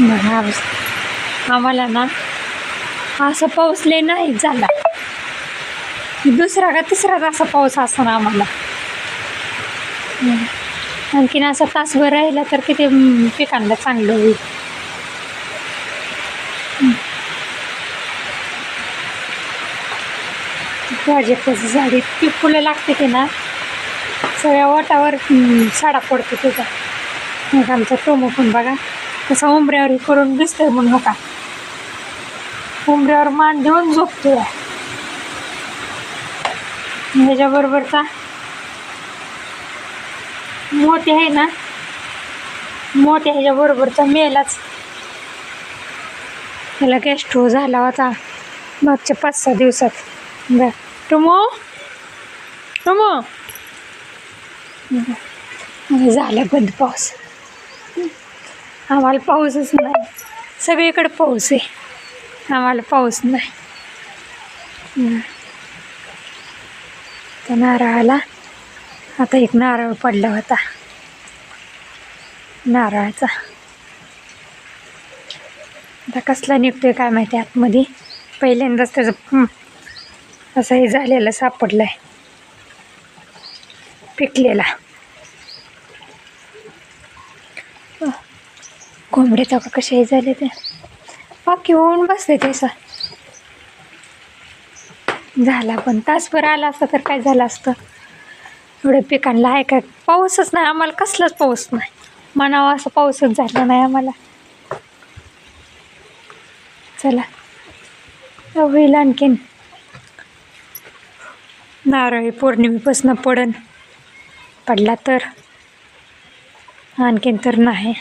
बघा आम्हाला ना असं पाऊस लय नाही झाला. दुसरा का तिसरा असा पाऊस असतो ना आम्हाला. आणखीन असं तासभर राहिला तर किती पिकांना चांगलं होईल. प्रोजेक्टाचं झाड ती फुलं लागते ते ना सगळ्या वाटावर साडा पडतो त्याचा मग आमचा टोमो पण बघा. तसं उंबऱ्यावर करून दिसतंय म्हणून नका उंबऱ्यावर मान देऊन झोपतोय. ह्याच्याबरोबरचा मोठे आहे ना? मोठ्या ह्याच्याबरोबरचा मेलाच. त्याला गॅस्ट्रो झाला होता मागच्या पाच सहा दिवसात. बर. टुमो? टुमो? झाला बंद पाऊस. आम्हाला पाऊसच नाही. सगळीकडे पाऊस आहे. आम्हाला पाऊस नाही. त्या नारळाला आता एक नारळ पडला होता. नारळाचा. आता कसला निघतोय काय माहिती आतमध्ये. पहिल्यांदाच त्याचं असं हे झालेलं सापडलं आहे पिकलेला. कोंबडे तर कसे झाले ते. बाकी होऊन बसते सर झाला पण तासभर आला असता तर काय झालं असतं? एवढं पिकांना आहे का? पाऊसच नाही आम्हाला कसलाच पाऊस नाही. म्हणावं असं पाऊसच झाला नाही आम्हाला. चला. होईल आणखीन. नारळी पौर्णिमेपासून पडन. पडला तर. आणखीन तर नाही.